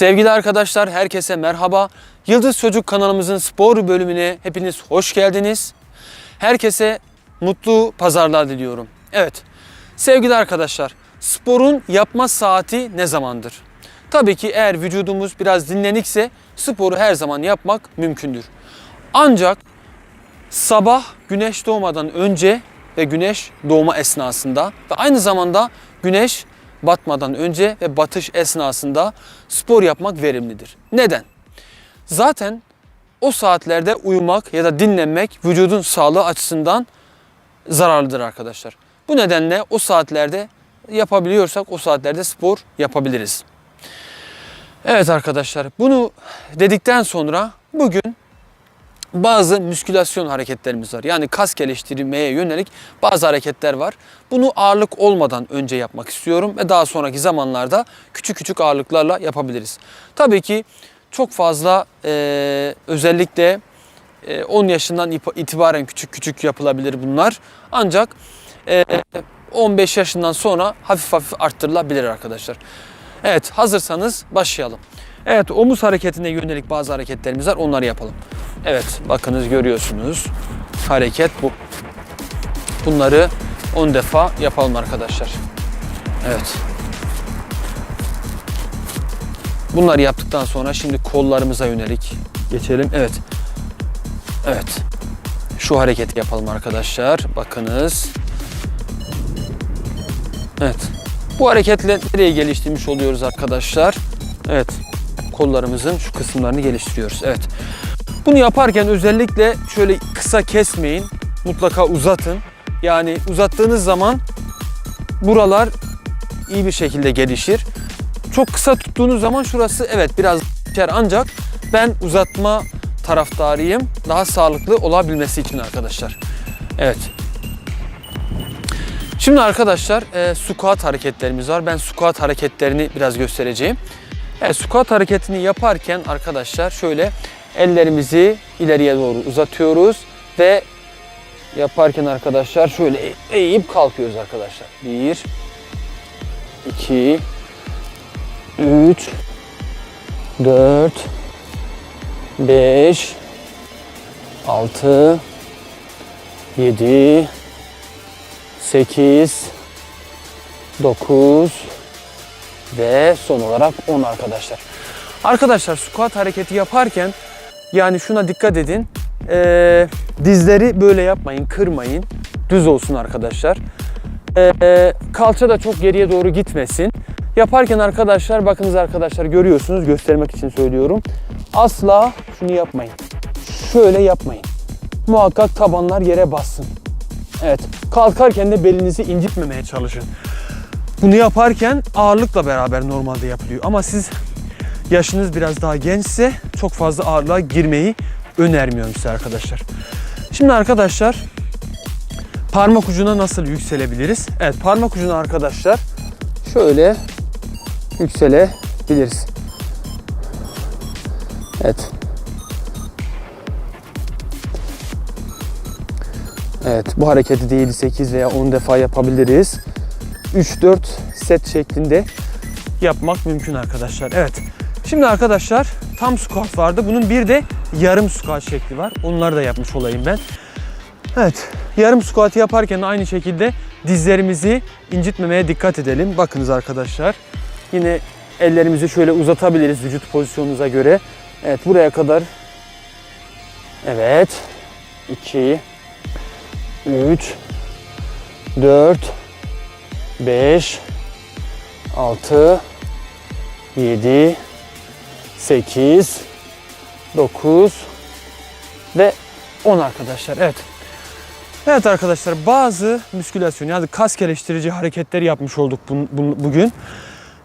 Sevgili arkadaşlar herkese merhaba. Yıldız Çocuk kanalımızın spor bölümüne hepiniz hoş geldiniz. Herkese mutlu pazarlar diliyorum. Evet sevgili arkadaşlar sporun yapma saati ne zamandır? Tabii ki eğer vücudumuz biraz dinlenikse sporu her zaman yapmak mümkündür. Ancak sabah güneş doğmadan önce ve güneş doğma esnasında ve aynı zamanda güneş batmadan önce ve batış esnasında spor yapmak verimlidir. Neden? Zaten o saatlerde uyumak ya da dinlenmek vücudun sağlığı açısından zararlıdır arkadaşlar. Bu nedenle o saatlerde yapabiliyorsak o saatlerde spor yapabiliriz. Evet arkadaşlar bunu dedikten sonra bugün bazı müskülasyon hareketlerimiz var. Yani kas geliştirmeye yönelik bazı hareketler var. Bunu ağırlık olmadan önce yapmak istiyorum ve daha sonraki zamanlarda küçük küçük ağırlıklarla yapabiliriz. Tabii ki çok fazla e, özellikle e, 10 yaşından itibaren küçük küçük yapılabilir bunlar. Ancak e, 15 yaşından sonra hafif hafif arttırılabilir arkadaşlar. Evet hazırsanız başlayalım. Evet omuz hareketine yönelik bazı hareketlerimiz var onları yapalım. Evet bakınız görüyorsunuz hareket bu. Bunları 10 defa yapalım arkadaşlar. Evet. Bunları yaptıktan sonra şimdi kollarımıza yönelik geçelim. Evet. Evet. Şu hareketi yapalım arkadaşlar. Bakınız. Evet. Bu hareketle nereye geliştirmiş oluyoruz arkadaşlar? Evet. Kollarımızın şu kısımlarını geliştiriyoruz. Evet. Bunu yaparken özellikle şöyle kısa kesmeyin. Mutlaka uzatın. Yani uzattığınız zaman buralar iyi bir şekilde gelişir. Çok kısa tuttuğunuz zaman şurası evet biraz geçer ancak ben uzatma taraftarıyım. Daha sağlıklı olabilmesi için arkadaşlar. Evet. Şimdi arkadaşlar e, squat hareketlerimiz var. Ben squat hareketlerini biraz göstereceğim. Evet, squat hareketini yaparken arkadaşlar şöyle ellerimizi ileriye doğru uzatıyoruz ve yaparken arkadaşlar şöyle eğip kalkıyoruz arkadaşlar. 1 2 3 4 5 6 7 8 9 ve son olarak 10 arkadaşlar. Arkadaşlar squat hareketi yaparken yani şuna dikkat edin. Ee, dizleri böyle yapmayın, kırmayın. Düz olsun arkadaşlar. Ee, kalça da çok geriye doğru gitmesin. Yaparken arkadaşlar bakınız arkadaşlar görüyorsunuz göstermek için söylüyorum. Asla şunu yapmayın. Şöyle yapmayın. Muhakkak tabanlar yere bassın. Evet. Kalkarken de belinizi incitmemeye çalışın. Bunu yaparken ağırlıkla beraber normalde yapılıyor. Ama siz yaşınız biraz daha gençse çok fazla ağırlığa girmeyi önermiyorum size arkadaşlar. Şimdi arkadaşlar parmak ucuna nasıl yükselebiliriz? Evet parmak ucuna arkadaşlar şöyle yükselebiliriz. Evet. Evet bu hareketi değil 8 veya 10 defa yapabiliriz. 3-4 set şeklinde yapmak mümkün arkadaşlar. Evet. Şimdi arkadaşlar tam squat vardı. Bunun bir de yarım squat şekli var. Onları da yapmış olayım ben. Evet. Yarım squat yaparken aynı şekilde dizlerimizi incitmemeye dikkat edelim. Bakınız arkadaşlar. Yine ellerimizi şöyle uzatabiliriz vücut pozisyonunuza göre. Evet buraya kadar. Evet. 2 3 4 5 6 7 8 9 ve 10 arkadaşlar. Evet. Evet arkadaşlar bazı müskülasyon yani kas geliştirici hareketleri yapmış olduk bun- bun- bugün.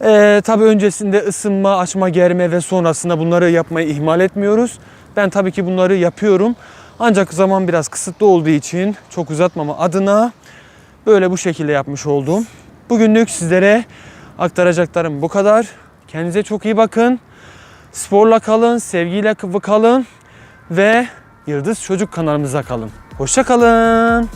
Ee, tabii öncesinde ısınma, açma, germe ve sonrasında bunları yapmayı ihmal etmiyoruz. Ben tabii ki bunları yapıyorum. Ancak zaman biraz kısıtlı olduğu için çok uzatmama adına böyle bu şekilde yapmış oldum. Bugünlük sizlere aktaracaklarım bu kadar. Kendinize çok iyi bakın. Sporla kalın, sevgiyle kalın ve Yıldız Çocuk kanalımıza kalın. Hoşça kalın.